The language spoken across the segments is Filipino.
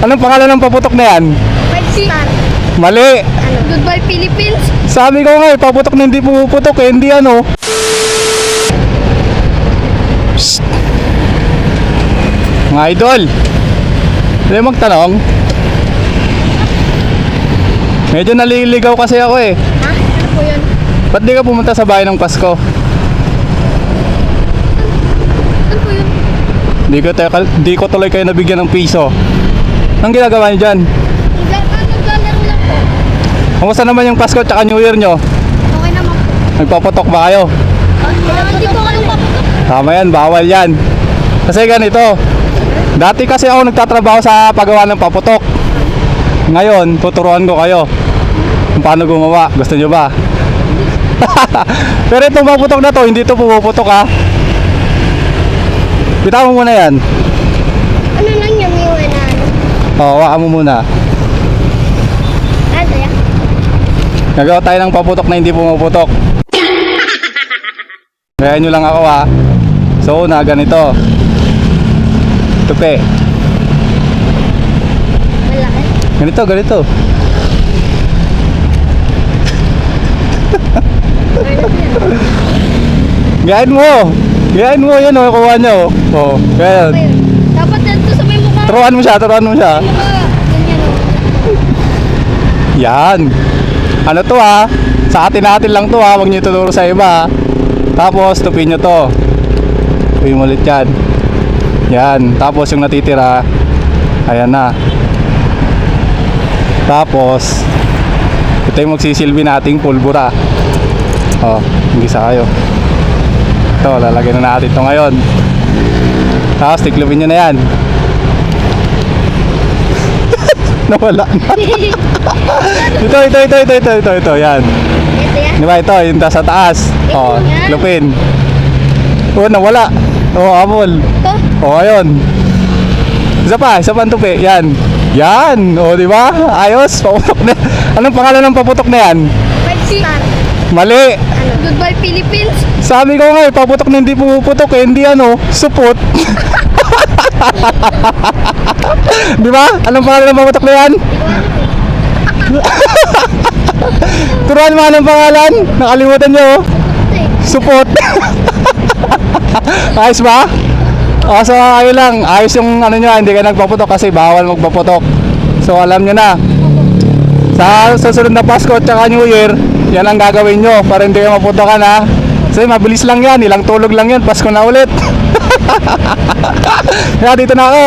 Anong pangalan ng paputok na yan? Five star. Mali. Ano? Goodbye Philippines. Sabi ko nga, eh, paputok na hindi pumuputok eh, hindi ano. Psst. Mga idol. Hindi magtanong. Medyo naliligaw kasi ako eh. Ha? Ano po yun? Ba't di ka pumunta sa bahay ng Pasko? Ano po yun? Di ko, di ko tuloy kayo nabigyan ng piso. Anong ginagawa niyo dyan? Nag- Naglalaro lang po. Kamusta naman yung Pasko at New Year nyo? Okay naman po. Nagpaputok ba kayo? Hindi po kayo paputok. Tama yan, bawal yan. Kasi ganito, dati kasi ako nagtatrabaho sa paggawa ng paputok. Ngayon, tuturuan ko kayo kung paano gumawa. Gusto nyo ba? Pero itong paputok na to, hindi to pumuputok ha. Bitawan mo muna yan. Ano lang yung iwan na ano? O, hawakan mo muna. Ano yan? Nagawa tayo ng paputok na hindi pumuputok. Kaya nyo lang ako ha. So, una, ganito. Tupi. Malaki. Ganito, ganito. Yan? Gayahin mo. Gayahin mo yun, oh, kuha nyo. Oh, yun? Dapat yan to. Turuan mo siya, turuan mo siya. Mukha. Ganyan o. Yan. Ano to ha? Sa atin-atin lang to ha. Huwag nyo ituturo sa iba ha. Tapos, tupin nyo to. Tupin mo ulit yan. Yan. Tapos, yung natitira, ayan na. Tapos, ito yung magsisilbi nating pulbura. Oh, gisa kayo. Ito, lalagyan na natin ito ngayon. Tapos, tiklopin nyo na yan. Nawala na. ito, ito, ito, ito, ito, ito, ito, yan. Ito yan. Di ba ito, yung sa taas. Oh, yan. lupin. Oh, nawala. Oh, amol. Ito. Oh, ayun. Isa pa, isa pa ang tupi. Yan. Yan. Oh, di ba? Ayos. Paputok na. Anong pangalan ng paputok na yan? Five star. Mali. Ano? Goodbye Philippines. Sabi ko nga, eh, paputok na hindi pumuputok eh. Hindi ano, supot. di ba? Anong pangalan ng paputok na yan? Turuan mo anong pangalan? Nakalimutan nyo. oh. Support. Ayos ba? O, so ayun lang. Ayos yung ano nyo, hindi ka nagpaputok kasi bawal magpaputok. So alam nyo na. Sa susunod na Pasko at saka New Year, yan ang gagawin nyo para hindi kayo maputokan ha. Kasi mabilis lang yan, ilang tulog lang yan, Pasko na ulit. Kaya dito na ako.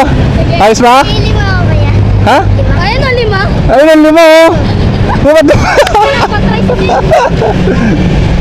Ayos ba? Lima ako ba yan? Ha? Ayun o, lima. Ayun ang lima oh. Bakit